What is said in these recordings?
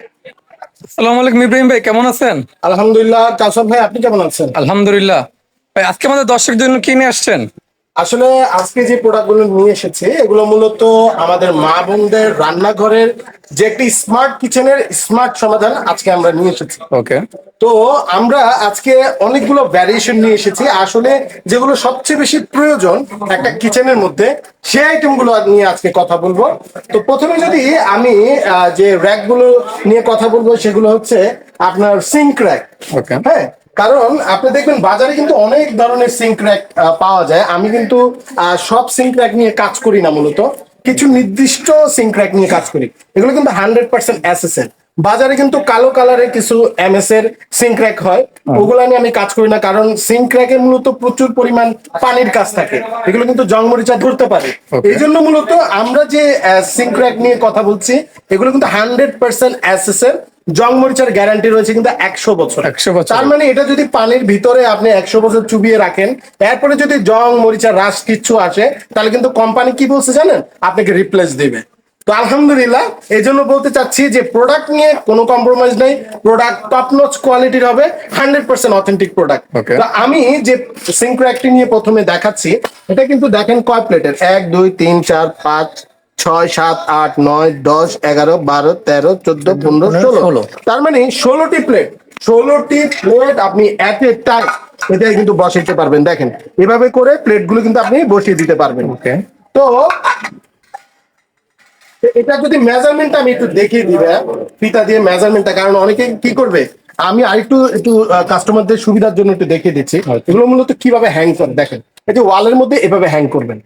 আসসালামু আলাইকুম ইব্রাহিম ভাই কেমন আছেন? আলহামদুলিল্লাহ কাসব ভাই আপনি কেমন আছেন? আলহামদুলিল্লাহ। ভাই আজকে আমাদের দর্শকদের জন্য কি নিয়ে আসছেন? আসলে আজকে যে প্রোডাক্টগুলো নিয়ে এসেছি এগুলো মূলত আমাদের মা বোনদের রান্নাঘরের যে একটি স্মার্ট কিচেনের স্মার্ট সমাধান আজকে আমরা নিয়ে এসেছি। ওকে তো আমরা আজকে অনেকগুলো ভ্যারিয়েশন নিয়ে এসেছি। আসলে যেগুলো সবচেয়ে বেশি প্রয়োজন একটা কিচেনের মধ্যে সেই আইটেমগুলো নিয়ে আজকে কথা বলব। তো প্রথমে যদি আমি যে র্যাকগুলো নিয়ে কথা বলব সেগুলো হচ্ছে আপনার সিঙ্ক র্যাক. হ্যাঁ? কারণ আপনি দেখবেন বাজারে কিন্তু অনেক ধরনের সিঙ্ক র্যাক পাওয়া যায়। আমি কিন্তু সব সিঙ্ক র্যাক নিয়ে কাজ করি না মূলত। কিছু নির্দিষ্ট সিঙ্ক র্যাক নিয়ে কাজ করি। এগুলো কিন্তু হান্ড্রেড পার্সেন্ট এর বাজারে কিন্তু কালো কালারের কিছু এমএস এর সিঙ্ক র্যাক হয়। ওগুলা নিয়ে আমি কাজ করি না কারণ সিঙ্ক র্যাকের মূলত প্রচুর পরিমাণ পানির কাজ থাকে। এগুলো কিন্তু জং মরিচা ধরতে পারে। এই জন্য মূলত আমরা যে সিঙ্ক র্যাক নিয়ে কথা বলছি এগুলো কিন্তু হান্ড্রেড পার্সেন্ট এস এর জং মরিচার গ্যারান্টি রয়েছে কিন্তু একশো বছর। 100 বছর। তার মানে এটা যদি পানির ভিতরে আপনি একশো বছর চুবিয়ে রাখেন এরপরে যদি জং মরিচার রাস কিচ্ছু আসে তাহলে কিন্তু কোম্পানি কি বলছে জানেন? আপনাকে রিপ্লেস দিবে। তো আলহামদুলিল্লাহ এই জন্য বলতে চাচ্ছি যে প্রোডাক্ট নিয়ে কোনো কম্প্রোমাইজ নেই প্রোডাক্ট টপ নচ কোয়ালিটির হবে হান্ড্রেড পার্সেন্ট অথেন্টিক প্রোডাক্ট. তো আমি যে সিঙ্ক র্যাকটি নিয়ে প্রথমে দেখাচ্ছি এটা কিন্তু দেখেন কয় প্লেটের? এক দুই তিন চার পাঁচ ছয় সাত আট নয় দশ এগারো বারো তেরো চোদ্দ পনেরো ষোলো। তার মানে ষোলোটি প্লেট ষোলোটি প্লেট আপনি এট এ টাইম এটাই কিন্তু বসাইতে পারবেন। দেখেন এভাবে করে প্লেটগুলো কিন্তু আপনি বসিয়ে দিতে পারবেন। ওকে তো এটা যদি মেজারমেন্ট আমি একটু দেখিয়ে দিবে ফিতা দিয়ে মেজারমেন্টটা কারণ অনেকে কি করবে? আমি আরেকটু একটু কাস্টমারদের সুবিধার জন্য একটু দেখিয়ে দিচ্ছি। আচ্ছা। এগুলো মূলত কীভাবে হ্যাং করে? দেখেন এই যে ওয়ালের মধ্যে এভাবে হ্যাং করবেন।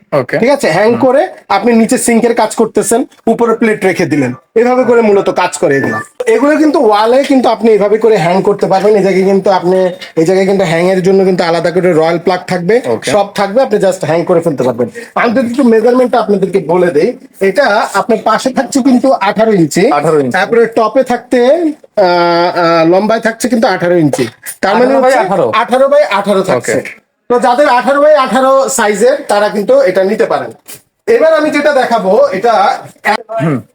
ঠিক আছে? হ্যাং করে আপনি নিচে সিঙ্কের কাজ করতেছেন উপরে প্লেট রেখে দিলেন। এভাবে করে মূলত কাজ করে এগুলো। এগুলো কিন্তু ওয়ালে কিন্তু আপনি এভাবে করে হ্যাং করতে পারবেন। এই জায়গায় কিন্তু আপনি এই জায়গায় কিন্তু হ্যাং এর জন্য কিন্তু আলাদা করে রয়্যাল প্লাগ থাকবে। সব থাকবে আপনি জাস্ট হ্যাং করে ফেলতে পারবেন। আমি যদি একটু মেজারমেন্টটা আপনাদেরকে বলে দেই এটা আপনার পাশে থাকছে কিন্তু আঠারো ইঞ্চি। 18 ইঞ্চি। তারপরে টপে থাকতে লম্বায় থাকছে কিন্তু আঠারো ইঞ্চি। তার মানে 18 by হচ্ছে 18 আঠারো বাই আঠারো থাকছে. তো যাদের আঠারো বাই আঠারো সাইজের তারা কিন্তু এটা নিতে পারেন। এবার আমি যেটা দেখাবো এটা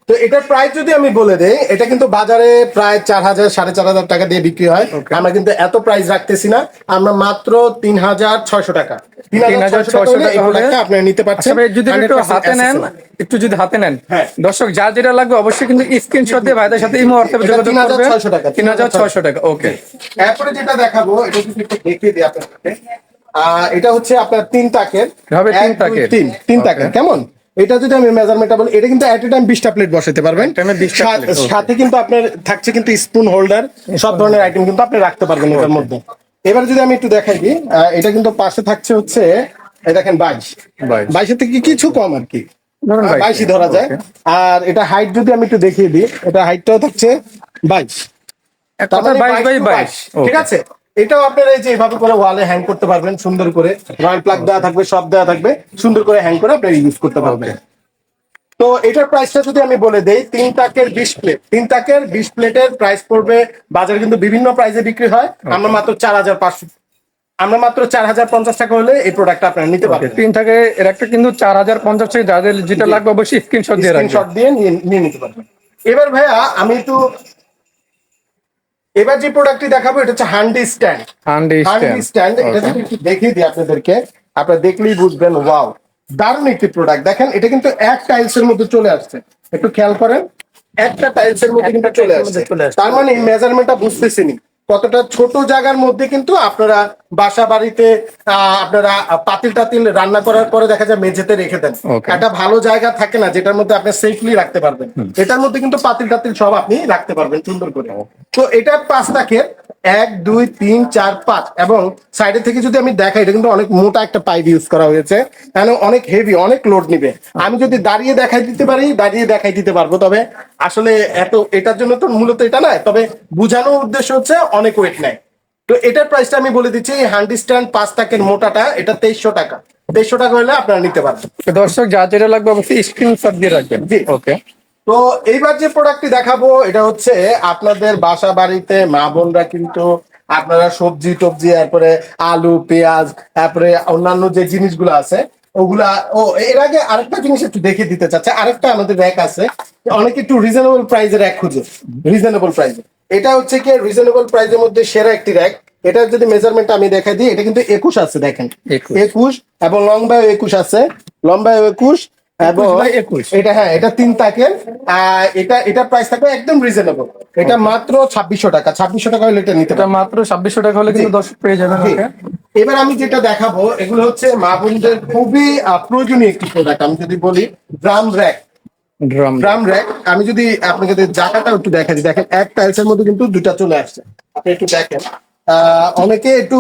তো এটার প্রাইস যদি আমি বলে দেই এটা কিন্তু বাজারে প্রায় চার হাজার সাড়ে চার হাজার টাকা দিয়ে বিক্রি হয়। আমরা কিন্তু এত প্রাইস রাখতেছি না। আমরা মাত্র তিন হাজার ছয়শো টাকা। তিন হাজার ছয়শো টাকা আপনারা নিতে পারছেন। আচ্ছা যদি একটু হাতে নেন একটু যদি হাতে নেন। হ্যাঁ। দর্শক যার যেটা লাগবে অবশ্যই কিন্তু স্ক্রিনশট দিয়ে ভাইদের সাথে ইমো হোয়াটসঅ্যাপে যোগাযোগ করবে 3600 টাকা, তিন হাজার ছয়শো টাকা ওকে এরপরে যেটা দেখাবো এটা যদি একটু দেখিয়ে দিই আপনাদেরকে। আহ, এটা হচ্ছে আপনার তিন তাকের হবে তিন তাকের। তিন তিন তাকের কেমন? এটা যদি আমি মেজারমেন্টটা বলি এটা কিন্তু এট এ টাইম বিশটা প্লেট বসাতে পারবেন। At a time এ 20টা সা- plate, okay. সাথে কিন্তু আপনার থাকছে কিন্তু স্পুন হোল্ডার সব ধরনের আইটেম কিন্তু আপনি রাখতে পারবেন এটার মধ্যে। এবার যদি আমি একটু দেখাই দিই এটা কিন্তু পাশে থাকছে হচ্ছে এই দেখেন বাইশ। 22 বাইশের থেকে কিছু কম আর কি। বাইশই ধরা যায়। আর এটা হাইট যদি আমি একটু দেখিয়ে দিই এটা হাইটটাও থাকছে বাইশ। এক তার কথা মানে বাইশ বাই বাইশ। ঠিক আছে? এটাও আপনারা এই যে এভাবে করে ওয়ালে হ্যাং করতে পারবেন সুন্দর করে। রয়্যাল প্লাগ দেওয়া থাকবে সব দেওয়া থাকবে সুন্দর করে হ্যাং করে আপনারা ইউজ করতে পারবেন। তো এটার প্রাইসটা যদি আমি বলে দেই তিন তাকের বিশ প্লেট তিন তাকের বিশ প্লেটের প্রাইস পড়বে বাজারে কিন্তু বিভিন্ন প্রাইসে বিক্রি হয়। আমরা মাত্র চার হাজার পাঁচশো আমরা মাত্র চার হাজার পঞ্চাশ টাকা হলে এই প্রোডাক্টটা আপনারা নিতে পারবেন। তিন থেকে এর একটা কিন্তু চার হাজার পঞ্চাশ টাকা যাদের যেটা লাগবে অবশ্যই স্ক্রিনশট দিয়ে স্ক্রিনশট দিয়ে নিয়ে নিতে পারবেন। এবার ভাইয়া আমি একটু এবার যে প্রোডাক্টটি দেখাবো এটা হচ্ছে handy stand handi handi stand এটা যদি একটু দেখিয়ে দিই আপনাদেরকে। আপনারা দেখলেই বুঝবেন ওয়াও দারুণ একটি প্রোডাক্ট দেখেন এটা কিন্তু এক টাইলস এর মধ্যে চলে আসছে। একটু খেয়াল করেন একটা টাইলস এর মধ্যে কিন্তু চলে আসছে। তার মানে মেজারমেন্টটা বুঝতেছেনি কতটা ছোট জায়গার মধ্যে কিন্তু আপনারা বাসা বাড়িতে আহ, আপনারা পাতিল টাতিল রান্না করার পরে দেখা যায় মেঝেতে রেখে দেন। একটা ভালো জায়গা থাকে না যেটার মধ্যে আপনি সেফলি রাখতে পারবেন। এটার মধ্যে কিন্তু পাতিল টাতিল সব আপনি রাখতে পারবেন সুন্দর করে। তো এটা পাঁচ তাকের। এক দুই তিন চার পাঁচ এবং সাইডে থেকে যদি আমি দেখাই এটা কিন্তু অনেক মোটা একটা পাইপ ইউজ করা হয়েছে। তাহলে অনেক হেভি অনেক লোড নিবে। আমি যদি দাঁড়িয়ে দেখাই দিতে পারি দাঁড়িয়ে দেখাই দিতে পারব। তবে আসলে এত এটার জন্য তো মূলত এটা নয় তবে বোঝানোর উদ্দেশ্য হচ্ছে অনেক ওয়েট নেয়। তো এটার প্রাইসটা আমি বলে দিচ্ছি এই হ্যান্ডি স্ট্যান্ড পাঁচ তাকের মোটাটা এটা তেইশশো টাকা। তেইশশো টাকা হলে আপনারা নিতে পারবেন। দর্শক যার যেটা লাগবে অবশ্যই স্ক্রিনশট দিয়ে রাখবেন। জি। ওকে তো এইবার যে প্রোডাক্টটি দেখাবো এটা হচ্ছে আপনাদের বাসা বাড়িতে মা বোনরা কিন্তু আপনারা সবজি টবজি তারপরে আলু পেঁয়াজ তারপরে অন্যান্য যে জিনিসগুলো আছে ওগুলা ও এর আগে আরেকটা জিনিস একটু দেখে দিতে চাচ্ছে আরেকটা আমাদের র্যাক আছে অনেকে একটু রিজনেবল প্রাইসের র্যাক খুঁজে রিজনেবল প্রাইসে এটা হচ্ছে কি রিজনেবল প্রাইজের মধ্যে সেরা একটি র্যাক এটার যদি মেজারমেন্ট আমি দেখাই দিই এটা কিন্তু একুশ আছে দেখেন। 21 একুশ এবং লম্বায় একুশ আছে লম্বায় একুশ এবং 21 বাই 21 এটা হ্যাঁ এটা তিন তাকের এটা এটা প্রাইস থাকবে একদম রিজনেবল এটা মাত্র ছাব্বিশশো টাকা ছাব্বিশশো টাকা হলে এটা নিতে এটা মাত্র ছাব্বিশশো টাকা হলে কিন্তু দর্শক পেয়ে যাবেন এবার আমি যেটা দেখাবো এগুলো হচ্ছে মা বোনদের খুবই প্রয়োজনীয় একটি প্রোডাক্ট আমি যদি বলি drum rack drum drum rack আমি যদি আপনাকে যদি জায়গাটা একটু দেখা দিই দেখেন এক টাইলসের মধ্যে কিন্তু দুটা চলে আসছে। আপনি একটু দেখেন। আহ, অনেকে একটু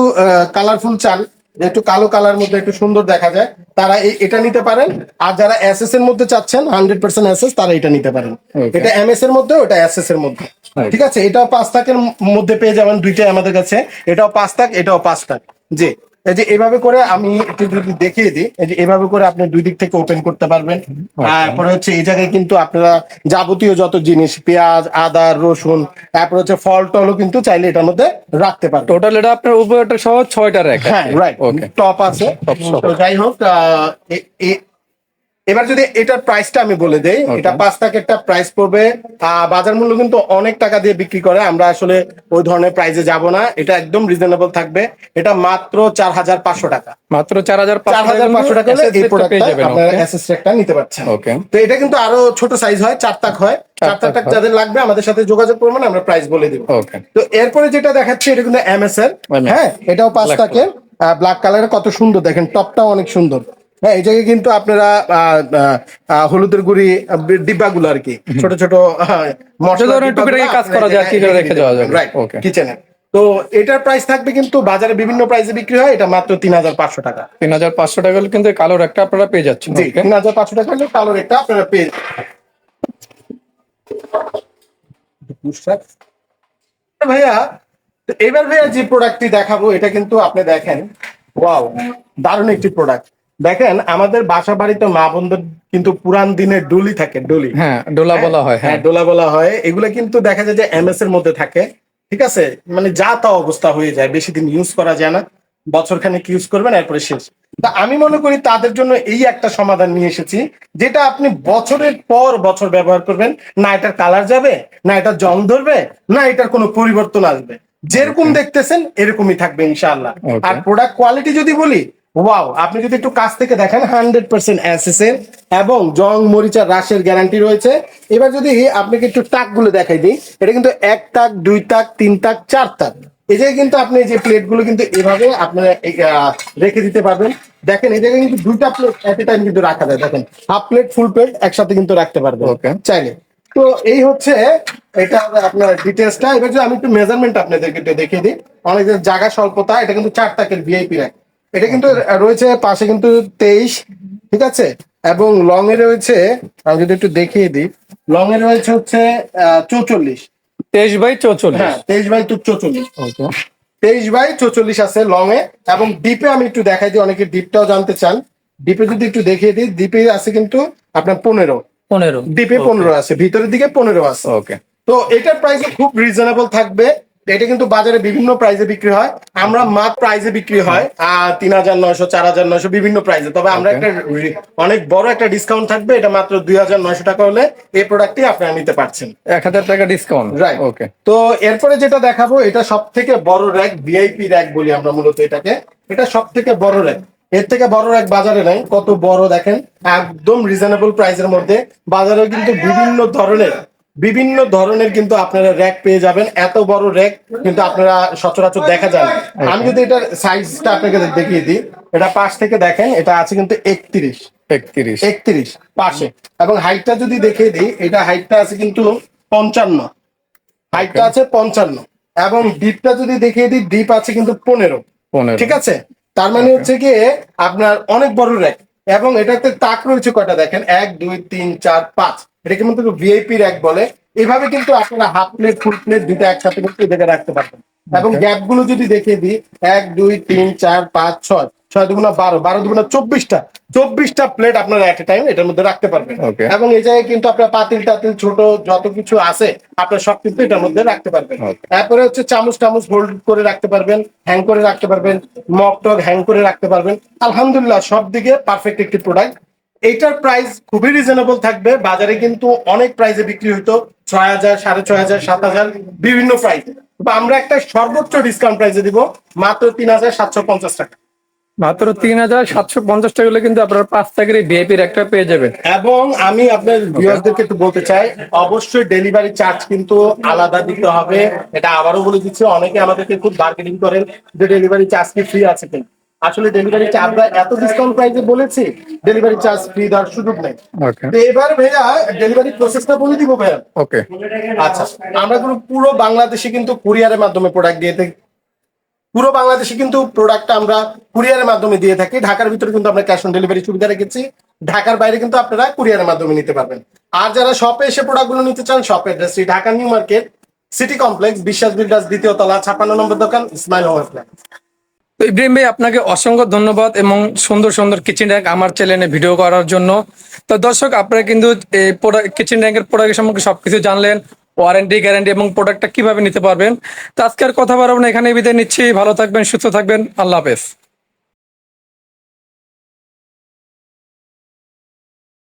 কালারফুল চান। একটু কালো কালার মধ্যে একটু সুন্দর দেখা যায় তারা এটা নিতে পারেন। আর যারা এসএস এর মধ্যে চাচ্ছেন হান্ড্রেড পার্সেন্ট এসএস তারা এটা নিতে পারেন। এটা এটা এমএস এর মধ্যে ওটা এসএস এর মধ্যে। ঠিক আছে? এটাও পাঁচ তাকের মধ্যে পেয়ে যাবেন দুইটাই আমাদের কাছে। এটাও পাঁচ তাক এটাও পাঁচ তাক। জি। এই যে এভাবে করে আমি একটু যদি দেখিয়ে দিই এই যে এভাবে করে আপনি দুই দিক থেকে ওপেন করতে পারবেন। তারপরে হচ্ছে এই জায়গায় কিন্তু আপনারা যাবতীয় যত জিনিস পেঁয়াজ আদা রসুন তারপর হচ্ছে ফল টলও কিন্তু চাইলে এটার মধ্যে রাখতে পারেন টোটাল এটা আপনার উপরটা সহ ছয়টা র্যাক হ্যাঁ রাইট টপ আছে। যাই হোক এবার যদি এটার প্রাইসটা আমি বলে দেই এটা পাঁচ টাকারটা প্রাইস পড়বে। বাজার মূল্য কিন্তু অনেক টাকা দিয়ে বিক্রি করে। আমরা আসলে ওই ধরনের প্রাইসে যাব না। এটা একদম রিজনেবল থাকবে। এটা মাত্র চার হাজার পাঁচশো টাকা। মাত্র চার হাজার চার হাজার পাঁচশো টাকা এই প্রোডাক্টটা আপনারা নিতে পারছেন। ওকে তো এটা কিন্তু আরও ছোট সাইজ হয় চার তাক হয়। চার তাক যাদের লাগবে আমাদের সাথে যোগাযোগ করবেন আমরা প্রাইস বলে দিব। তো এরপরে যেটা দেখাচ্ছি এটা কিন্তু এমএস এর হ্যাঁ এটাও পাঁচ টাকের ব্ল্যাক কালারের কত সুন্দর দেখেন টপটাও অনেক সুন্দর। হ্যাঁ এই জায়গায় কিন্তু আপনারা হলুদের গুঁড়ি ডিব্বাগুলো আর কি ছোট ছোট কাজ করা যায়, কি রেখে যাওয়া যাবে। রাইট. কিচেনে তো এটার প্রাইস থাকবে কিন্তু বাজারে বিভিন্ন প্রাইসে বিক্রি হয় এটা মাত্র তিন হাজার পাঁচশো টাকা তিন হাজার পাঁচশো টাকা হলে কিন্তু এই কালো একটা আপনারা পেয়ে যাচ্ছেন তিন হাজার পাঁচশো টাকা হলে কালোর একটা আপনারা পেয়ে। ভাইয়া এবার ভাইয়া যে প্রোডাক্টটি দেখাবো এটা কিন্তু আপনি দেখেন ওয়াও দারুণ একটি প্রোডাক্ট দেখেন আমাদের বাসা বাড়িতে মা বোনদের কিন্তু পুরান দিনের ডলি থাকে ডলি। হ্যাঁ ডোলা বলা হয় হ্যাঁ। হ্যাঁ ডোলা বলা হয়। এগুলো কিন্তু দেখা যায় যে এমএস এর মধ্যে থাকে ঠিক আছে? মানে যা তা অবস্থা হয়ে যায় বেশি দিন ইউজ করা যায় না। বছর খানেক ইউজ করবেন এরপরে শেষ। তা আমি মনে করি তাদের জন্য এই একটা সমাধান নিয়ে এসেছি যেটা আপনি বছরের পর বছর ব্যবহার করবেন। না এটার কালার যাবে না এটার জং ধরবে না এটার কোনো পরিবর্তন আসবে। যেরকম দেখতেছেন এরকমই থাকবে ইনশাআল্লাহ। Okay. আর প্রোডাক্ট কোয়ালিটি যদি বলি ওয়াও আপনি যদি একটু কাছ থেকে দেখেন হান্ড্রেড পার্সেন্ট এর এবং জং মরিচার রাশের গ্যারান্টি রয়েছে। এবার যদি আপনাকে একটু টাকগুলো দেখাই দিই এটা কিন্তু এক তাক দুই তাক তিন তাক চার তাক এই জায়গায় কিন্তু আপনি যে প্লেটগুলো কিন্তু এভাবে আপনারা রেখে দিতে পারবেন। দেখেন এই জায়গায় কিন্তু দুইটা প্লেট এট এ টাইম কিন্তু রাখা যায়। দেখেন হাফ প্লেট ফুল প্লেট একসাথে কিন্তু রাখতে পারবেন. চাইলে। তো এই হচ্ছে এটা আপনার ডিটেলসটা এবার যদি আমি একটু মেজারমেন্ট আপনাদেরকে দেখিয়ে দিই। অনেক জায়গা স্বল্পতা এটা কিন্তু চার তাকের ভিআইপি র্যাক এটা কিন্তু রয়েছে পাশে কিন্তু তেইশ ঠিক আছে? এবং লং এ রয়েছে আমি যদি একটু দেখিয়ে দিই লং এ রয়েছে হচ্ছে চৌচল্লিশ। তেইশ বাই চৌচল্লিশ। হ্যাঁ তেইশ বাই চৌচল্লিশ। তেইশ বাই চৌচল্লিশ আছে লং এ এবং ডিপে আমি একটু দেখাই দিই অনেকে ডিপটাও জানতে চান। ডিপে যদি একটু দেখিয়ে দিই ডিপে আছে কিন্তু আপনার পনেরো। পনেরো। ডিপে পনেরো আছে ভিতরের দিকে পনেরো আছে। ওকে তো এটার প্রাইস খুব রিজনেবল থাকবে। এটা কিন্তু বাজারে বিভিন্ন প্রাইসে বিক্রি হয়। আমরা মাত্র প্রাইসে বিক্রি হয় তিন হাজার নয়শো চার হাজার নয়শো বিভিন্ন প্রাইসে তবে আমরা একটা অনেক বড় একটা ডিসকাউন্ট থাকবে এটা মাত্র দুই হাজার নয়শো টাকা হলে এই প্রোডাক্টটি আপনারা নিতে পারছেন। এক হাজার টাকা ডিসকাউন্ট রাইট ওকে তো এরপরে যেটা দেখাবো এটা সব থেকে বড় র্যাক ভিআইপি র্যাক বলি আমরা মূলত এটাকে। এটা সব থেকে বড় র্যাক এর থেকে বড় র্যাক বাজারে নাই কত বড় দেখেন একদম রিজনেবল প্রাইসের মধ্যে। বাজারে কিন্তু বিভিন্ন ধরনের বিভিন্ন ধরনের কিন্তু আপনারা র্যাক পেয়ে যাবেন। এত বড় র্যাক কিন্তু আপনারা সচরাচর দেখা যায়। আমি যদি এটার সাইজটা আপনাকে দেখিয়ে দিই এটা পাশ থেকে দেখেন এটা আছে কিন্তু একত্রিশ। একত্রিশ। একত্রিশ পাশে। এবং হাইটটা যদি দেখিয়ে দিই এটা হাইটটা আছে কিন্তু পঞ্চান্ন। হাইটটা আছে পঞ্চান্ন। এবং ডিপটা যদি দেখিয়ে দিই ডিপ আছে কিন্তু পনেরো। পনেরো। ঠিক আছে? তার মানে হচ্ছে কি আপনার অনেক বড় র্যাক এবং এটাতে তাক রয়েছে কয়টা দেখেন? এক দুই তিন চার পাঁচ। এটাকে কিন্তু ভিআইপি র্যাক বলে। এভাবে কিন্তু আপনারা হাফ প্লেট ফুল প্লেট দুটো একসাথে কিন্তু এটাকে রাখতে পারবেন। এবং গ্যাপগুলো যদি দেখে দিই এক দুই তিন চার পাঁচ ছয় ছয় দুগুণা বারো বারো দুগুণা চব্বিশটা চব্বিশটা প্লেট আপনারা এট এ টাইম এটার মধ্যে রাখতে পারবেন। এবং এই জায়গায় কিন্তু আপনার পাতিল টাতিল ছোট যত কিছু আছে আপনার সব কিন্তু এটার মধ্যে রাখতে পারবেন। তারপরে হচ্ছে চামচ টামচ হোল্ড করে রাখতে পারবেন হ্যাং করে রাখতে পারবেন মগ টগ হ্যাং করে রাখতে পারবেন। আলহামদুলিল্লাহ সব দিকে পারফেক্ট একটি প্রোডাক্ট এইটার প্রাইস খুবই রিজনেবল থাকবে। বাজারে কিন্তু অনেক প্রাইসে বিক্রি হইতো ছয় হাজার সাড়ে ছয় হাজার সাত হাজার বিভিন্ন প্রাইস আমরা একটা সর্বোচ্চ ডিসকাউন্ট প্রাইসে দিব মাত্র তিন হাজার সাতশো পঞ্চাশ টাকা। মাত্র তিন হাজার সাতশো পঞ্চাশ টাকা হলে কিন্তু আপনার পাঁচ টাকার ভিআইপির একটা পেয়ে যাবেন। এবং আমি আপনার ভিউয়ারদেরকে একটু বলতে চাই অবশ্যই ডেলিভারি চার্জ কিন্তু আলাদা দিতে হবে। এটা আবারও বলে দিচ্ছি অনেকে আমাদেরকে খুব বার্গেনিং করেন যে ডেলিভারি চার্জ কি ফ্রি আছে কিনা। আসলে ডেলিভারি চার্জ আমরা এত ডিসকাউন্ট প্রাইসে বলেছি ডেলিভারি চার্জ ফ্রি দেওয়ার সুযোগ নেই। তো এবার ভাইয়া ডেলিভারি প্রসেসটা বলে দিব ভাইয়া। ওকে আচ্ছা আমরা কিন্তু পুরো বাংলাদেশে কিন্তু কুরিয়ারের মাধ্যমে প্রোডাক্ট দিয়ে থাকি। পুরো বাংলাদেশে কিন্তু প্রোডাক্টটা আমরা কুরিয়ারের মাধ্যমে দিয়ে থাকি। ঢাকার ভিতরে কিন্তু আমরা ক্যাশ অন ডেলিভারি সুবিধা রেখেছি। ঢাকার বাইরে কিন্তু আপনারা কুরিয়ারের মাধ্যমে নিতে পারবেন। আর যারা শপে এসে প্রোডাক্টগুলো নিতে চান শপ অ্যাড্রেসটি Dhaka New Market City Complex Biswas builders দ্বিতীয় তলা ছাপ্পান্ন নম্বর দোকান ইসমাইল হোম তো ইব্রাহিম ভাই, আপনাকে অসংখ্য ধন্যবাদ এবং সুন্দর সুন্দর কিচেন র্যাঙ্ক আমার চ্যানেলে ভিডিও করার জন্য। তো দর্শক, আপনারা কিন্তু এই কিচেন র্যাঙ্কের প্রোডাক্ট সম্পর্কে সবকিছু জানলেন ওয়ারেন্টি গ্যারেন্টি এবং প্রোডাক্টটা কীভাবে নিতে পারবেন। তো আজকে আর কথা বাড়াবো না এখানে বিদায় নিচ্ছি। ভালো থাকবেন, সুস্থ থাকবেন। আল্লাহ হাফেজ।